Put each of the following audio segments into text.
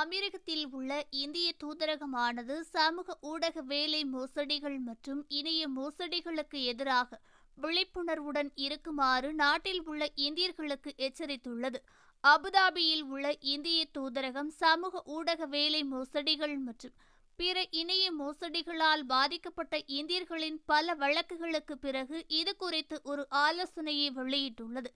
அமெரிக்கத்தில் உள்ள இந்திய தூதரகமானது சமூக ஊடக வேலை மோசடிகள் மற்றும் இணைய மோசடிகளுக்கு எதிராக விழிப்புணர்வுடன் இருக்குமாறு நாட்டில் உள்ள இந்தியர்களுக்கு எச்சரித்துள்ளது. அபுதாபியில் உள்ள இந்திய தூதரகம் சமூக ஊடக வேலை மோசடிகள் மற்றும் பிற இணைய மோசடிகளால் பாதிக்கப்பட்ட இந்தியர்களின் பல வழக்குகளுக்கு பிறகு இது குறித்து ஒரு ஆலோசனையை வெளியிட்டுள்ளது.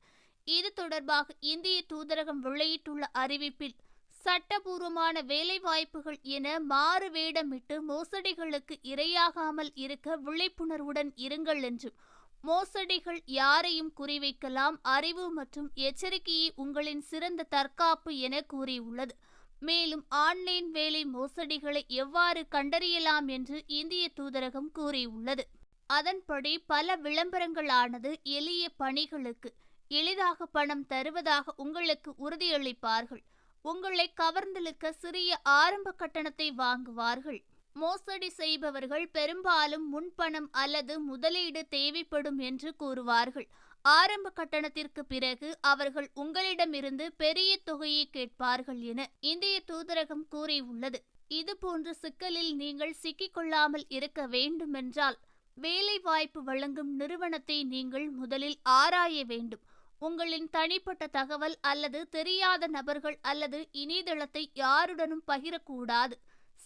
இது தொடர்பாக இந்திய தூதரகம் வெளியிட்டுள்ள அறிவிப்பில் சட்டபூர்வமான வேலைவாய்ப்புகள் என மாறு வேடமிட்டு மோசடிகளுக்கு இரையாகாமல் இருக்க விழிப்புணர்வுடன் இருங்கள் என்றும் மோசடிகள் யாரையும் குறிவைக்கலாம் அறிவு மற்றும் எச்சரிக்கையே உங்களின் சிறந்த தற்காப்பு என கூறியுள்ளது. மேலும் ஆன்லைன் வேலை மோசடிகளை எவ்வாறு கண்டறியலாம் என்று இந்திய தூதரகம் கூறியுள்ளது. அதன்படி பல விளம்பரங்களானது எளிய பணிகளுக்கு எளிதாக பணம் தருவதாக உங்களுக்கு உறுதியளிப்பார்கள். உங்களை கவர்ந்திழுக்க சிறிய ஆரம்ப கட்டணத்தை வாங்குவார்கள். மோசடி செய்பவர்கள் பெரும்பாலும் முன்பணம் அல்லது முதலீடு தேவைப்படும் என்று கூறுவார்கள். ஆரம்ப கட்டணத்திற்கு பிறகு அவர்கள் உங்களிடமிருந்து பெரிய தொகையை கேட்பார்கள் என இந்திய தூதரகம் கூறியுள்ளது. இதுபோன்ற சிக்கலில் நீங்கள் சிக்கிக்கொள்ளாமல் இருக்க வேண்டுமென்றால் வேலைவாய்ப்பு வழங்கும் நிறுவனத்தை நீங்கள் முதலில் ஆராய வேண்டும். உங்களின் தனிப்பட்ட தகவல் அல்லது தெரியாத நபர்கள் அல்லது இணையதளத்தை யாருடனும் பகிரக்கூடாது.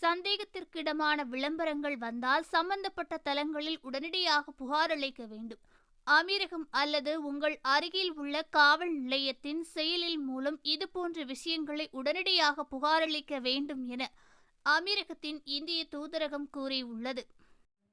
சந்தேகத்திற்கிடமான விளம்பரங்கள் வந்தால் சம்பந்தப்பட்ட தளங்களில் உடனடியாக புகார் அளிக்க வேண்டும். அமீரகம் அல்லது உங்கள் அருகில் உள்ள காவல் நிலையத்தின் செயலில் மூலம் இதுபோன்ற விஷயங்களை உடனடியாக புகாரளிக்க வேண்டும் என அமீரகத்தின் இந்திய தூதரகம் கூறியுள்ளது.